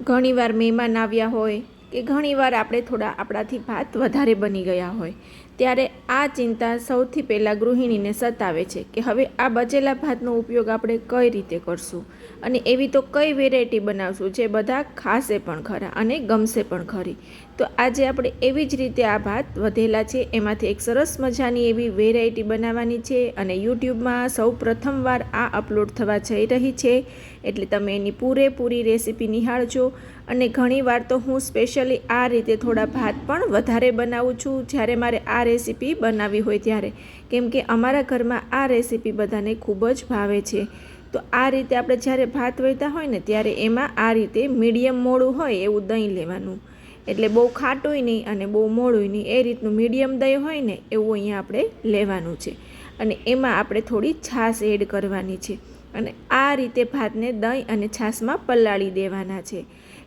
ઘણીવાર મહેમાન આવ્યા હોય કે ઘણીવાર આપણે થોડા આપણાથી ભાત વધારે બની ગયા હોય. ત્યારે આ ચિંતા સૌથી પહેલાં ગૃહિણીને સતાવે છે કે હવે આ બચેલા ભાતનો ઉપયોગ આપણે કઈ રીતે કરશું? અને એવી તો કઈ વેરાયટી બનાવશું જે બધા ખાશે પણ ખરા અને ગમશે પણ ખરી. તો આજે આપણે એવી જ રીતે આ ભાત વધેલા છે, એમાંથી એક સરસ મજાની એવી વેરાયટી બનાવવાની છે અને યુટ્યુબમાં સૌ પ્રથમવાર આ અપલોડ થવા જઈ રહી છે. એટલે તમે એની પૂરેપૂરી રેસીપી નિહાળજો. અને ઘણીવાર તો હું સ્પેશિયલી આ રીતે થોડા ભાત પણ વધારે બનાવું છું. જ્યારે મારે આ રેસીપી બનાવી હોય ત્યારે. કેમ કે અમારા ઘરમાં આ રેસીપી બધાને ખૂબ જ ભાવે છે. તો આ રીતે આપણે જ્યારે ભાત વહેતા હોય ને ત્યારે એમાં આ રીતે મીડિયમ મોડું હોય એવું દહીં લેવાનું. એટલે બહુ ખાટુંય નહીં અને બહુ મોડુંય નહીં. એ રીતનું મીડિયમ દહીં હોય ને એવું અહીંયા આપણે લેવાનું છે. અને એમાં આપણે થોડી છાશ એડ કરવાની છે. અને આ રીતે ભાતને દહીં અને છાશમાં પલાળી દેવાના છે.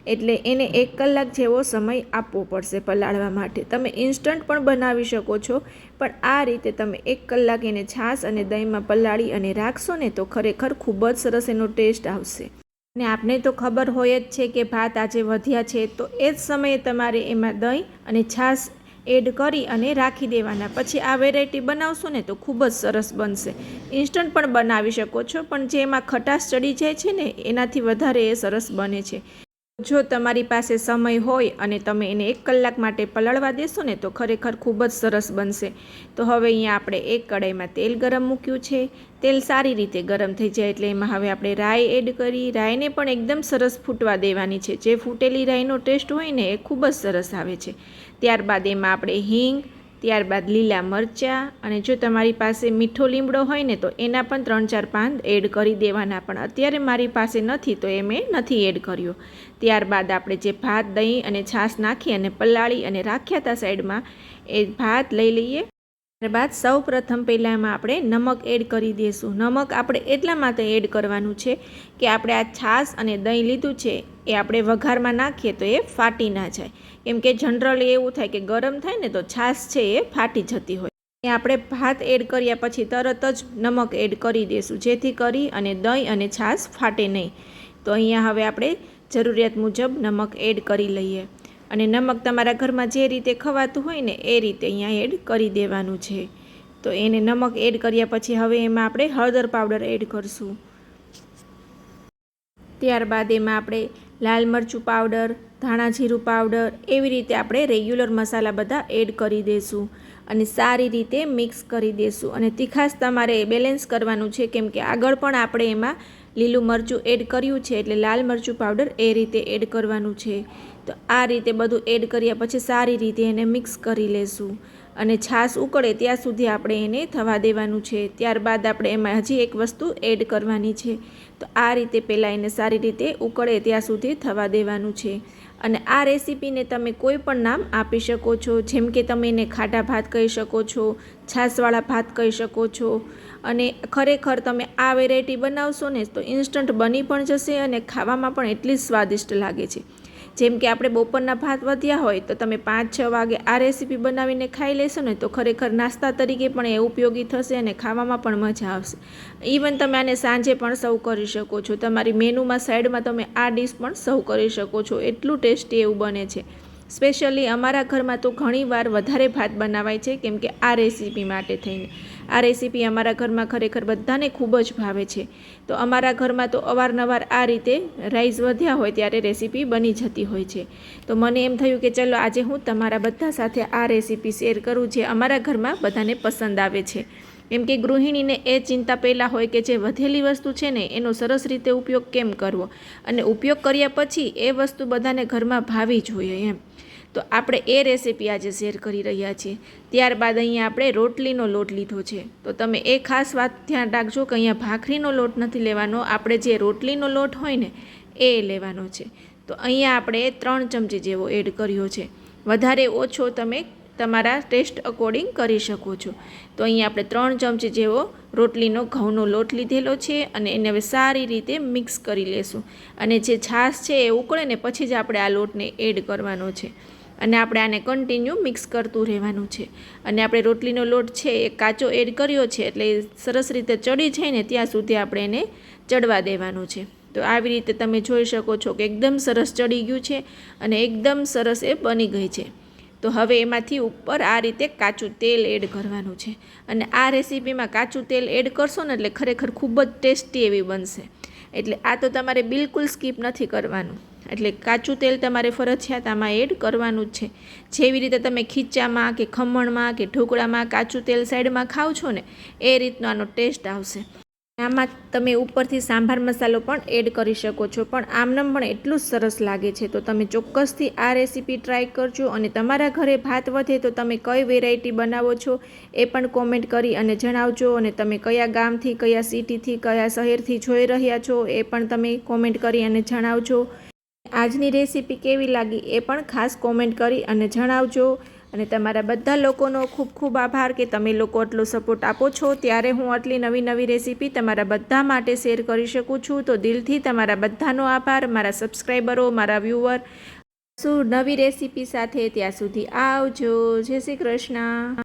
એટલે એને એક કલાક જેવો સમય આપવો પડશે પલાળવા માટે. તમે ઇન્સ્ટન્ટ પણ બનાવી શકો છો, પણ આ રીતે તમે એક કલાક એને છાશ અને દહીંમાં પલાળી અને રાખશો ને તો ખરેખર ખૂબ જ સરસ એનો ટેસ્ટ આવશે. અને આપને તો ખબર હોય જ છે કે ભાત આજે વધ્યા છે, તો એ જ સમયે તમારે એમાં દહીં અને છાશ એડ કરી અને રાખી દેવાના. પછી આ વેરાયટી બનાવશો ને તો ખૂબ જ સરસ બનશે. ઇન્સ્ટન્ટ પણ બનાવી શકો છો, પણ જે એમાં ખટાશ ચડી જાય છે ને, એનાથી વધારે એ સરસ બને છે. જો તમારી પાસે સમય હોય અને તમે એને એક કલાક માટે પલળવા દેશો ને, તો ખરેખર ખૂબ જ સરસ બનશે. તો હવે અહીંયા આપણે એક કડાઈમાં તેલ ગરમ મૂક્યું છે. તેલ સારી રીતે ગરમ થઈ જાય એટલે એમાં હવે આપણે રાઈ એડ કરી. રાઈને પણ એકદમ સરસ ફૂટવા દેવાની છે. જે ફૂટેલી રાઈનો ટેસ્ટ હોય ને, એ ખૂબ જ સરસ આવે છે. ત્યારબાદ એમાં આપણે હિંગ ત્યારબાદ લીલા મરચાં અને જો તમારી પાસે મીઠો લીમડો હોય ને તો એના પણ ત્રણ ચાર પાન એડ કરી દેવાના. પણ અત્યારે મારી પાસે નથી તો એ મેં નથી એડ કર્યો. ત્યારબાદ આપણે જે ભાત, દહીં અને છાશ નાખી અને પલાળી અને રાખ્યા હતા સાઈડમાં, એ ભાત લઈ લઈએ. ત્યારબાદ સૌ પ્રથમ પહેલાં એમાં આપણે નમક એડ કરી દઈશું નમક આપણે એટલા માટે એડ કરવાનું છે કે આપણે આ છાશ અને દહીં લીધું છે એ આપણે વઘારમાં નાખીએ તો એ ફાટી ના જાય. કેમ કે જનરલી એવું થાય કે ગરમ થાય ને તો છાશ છે એ ફાટી જતી હોય. એ આપણે ભાત એડ કર્યા પછી તરત જ નમક એડ કરી દઈશું જેથી કરી અને દહીં અને છાશ ફાટે નહીં. તો અહીંયા હવે આપણે જરૂરિયાત મુજબ નમક એડ કરી લઈએ. અને નમક તમારા ઘરમાં જે રીતે ખવાતું હોય ને એ રીતે અહીંયા એડ કરી દેવાનું છે. તો એને નમક એડ કર્યા પછી હવે એમાં આપણે હળદર પાવડર એડ કરશું. ત્યારબાદ એમાં આપણે લાલ મરચું પાવડર, ધાણા જીરું પાવડર એવી રીતે આપણે રેગ્યુલર મસાલા બધા એડ કરી દઈશું અને સારી રીતે મિક્સ કરી દઈશું અને તીખાસ તમારે બેલેન્સ કરવાનું છે કેમ કે આગળ પણ આપણે એમાં લીલું મરચું એડ કર્યું છે એટલે લાલ મરચું પાવડર એ રીતે એડ કરવાનું છે. તો આ રીતે બધું એડ કર્યા પછી સારી રીતે એને મિક્સ કરી લેશું. અને છાશ ઉકળે ત્યાં સુધી આપણે એને થવા દેવાનું છે. ત્યારબાદ આપણે એમાં હજી એક વસ્તુ એડ કરવાની છે. તો આ રીતે પહેલાં એને સારી રીતે ઉકળે ત્યાં સુધી થવા દેવાનું છે. અને આ રેસીપીને તમે કોઈ પણ નામ આપી શકો છો. જેમ કે તમે એને ખાટા ભાત કહી શકો છો, છાશવાળા ભાત કહી શકો છો. અને ખરેખર તમે આ વેરાયટી બનાવશો ને તો ઇન્સ્ટન્ટ બની પણ જશે અને ખાવામાં પણ એટલી સ્વાદિષ્ટ લાગે છે. જેમ કે આપણે બપોરના ભાત વધ્યા હોય તો તમે પાંચ, છ વાગે આ રેસીપી બનાવીને ખાઈ લેશો ને તો ખરેખર નાસ્તા તરીકે પણ એ ઉપયોગી થશે અને ખાવામાં પણ મજા આવશે. ઇવન તમે આને સાંજે પણ સર્વ કરી શકો છો. તમારી મેનુમાં સાઈડમાં તમે આ ડીશ પણ સર્વ કરી શકો છો. એટલું ટેસ્ટી એવું બને છે. સ્પેશિયલી અમારા ઘરમાં તો ઘણીવાર વધારે ભાત બનાવાય છે, કેમ કે આ રેસીપી માટે થઈને. આ રેસીપી અમારા ઘરમાં ખરેખર બધાને ખૂબ જ ભાવે છે. તો અમારા ઘરમાં તો અવારનવાર આ રીતે રાઈસ વધ્યા હોય ત્યારે રેસીપી બની જતી હોય છે. તો મને એમ થયું કે ચલો આજે હું તમારા બધા સાથે આ રેસીપી શેર કરું જે અમારા ઘરમાં બધાને પસંદ આવે છે. કેમ કે ગૃહિણીને એ ચિંતા પહેલાં હોય કે જે વધેલી વસ્તુ છે ને એનો સરસ રીતે ઉપયોગ કેમ કરવો? અને ઉપયોગ કર્યા પછી એ વસ્તુ બધાને ઘરમાં ભાવી જોઈએ એમ. તો આપણે એ રેસીપી આજે શેર કરી રહ્યા છીએ. ત્યારબાદ અહીંયા આપણે રોટલીનો લોટ લીધો છે. તો તમે એ ખાસ વાત ધ્યાન રાખજો કે અહીંયા ભાખરીનો લોટ નથી લેવાનો. આપણે જે રોટલીનો લોટ હોય ને, એ લેવાનો છે. તો અહીંયા આપણે ત્રણ ચમચી જેવો એડ કર્યો છે. વધારે ઓછો તમે તમારા ટેસ્ટ અકોર્ડિંગ કરી શકો છો. તો અહીંયા આપણે ત્રણ ચમચી જેવો રોટલીનો ઘઉંનો લોટ લીધેલો છે અને એને હવે સારી રીતે મિક્સ કરી લેશું. અને જે છાશ છે એ ઉકળે ને પછી જ આપણે આ લોટને એડ કરવાનો છે. અને આપણે આને કન્ટિન્યુ મિક્સ કરતું રહેવાનું છે. અને આપણે રોટલીનો લોટ છે એ કાચો એડ કર્યો છે એટલે સરસ રીતે ચડી જાય ને ત્યાં સુધી આપણે એને ચડવા દેવાનું છે. તો આવી રીતે તમે જોઈ શકો છો કે એકદમ સરસ ચડી ગયું છે અને એકદમ સરસ એ બની ગઈ છે. તો હવે એમાંથી ઉપર આ રીતે કાચું તેલ એડ કરવાનું છે. અને આ રેસીપીમાં કાચું તેલ એડ કરશો ને એટલે ખરેખર ખૂબ જ ટેસ્ટી એવી બનશે. એટલે આ તો તમારે બિલકુલ સ્કીપ નથી કરવાનું. એટલે કાચું તેલ તમારે ફરજિયાત આમાં એડ કરવાનું જ છે. જેવી રીતે તમે ખીચામાં કે ખમણમાં કે ઢોકળામાં કાચું તેલ સાઈડમાં ખાવ છો ને, એ રીતનો આનો ટેસ્ટ આવશે. આમાં તમે ઉપરથી સાંભાર મસાલો પણ એડ કરી શકો છો. પણ આમનામ પણ એટલું જ સરસ લાગે છે. તો તમે ચોક્કસથી આ રેસીપી ટ્રાય કરજો અને તમારા ઘરે ભાત વધે તો તમે કઈ વેરાયટી બનાવો છો એ પણ કોમેન્ટ કરી અને જણાવજો. અને તમે કયા ગામથી, કયા સિટીથી કયા શહેરથી જોઈ રહ્યા છો એ પણ તમે કોમેન્ટ કરી અને જણાવજો. આજની રેસીપી કેવી લાગી એ પણ ખાસ કોમેન્ટ કરી અને જણાવજો. અને તમારા બધા લોકોનો ખૂબ ખૂબ આભાર કે તમે લોકો આટલો સપોર્ટ આપો છો. ત્યારે હું આટલી નવી નવી રેસીપી તમારા બધા માટે શેર કરી શકું છું. તો દિલથી તમારા બધાનો આભાર, મારા સબસ્ક્રાઈબરો મારા વ્યૂવર શું નવી રેસીપી સાથે ત્યાં સુધી આવજો. જય શ્રી કૃષ્ણ.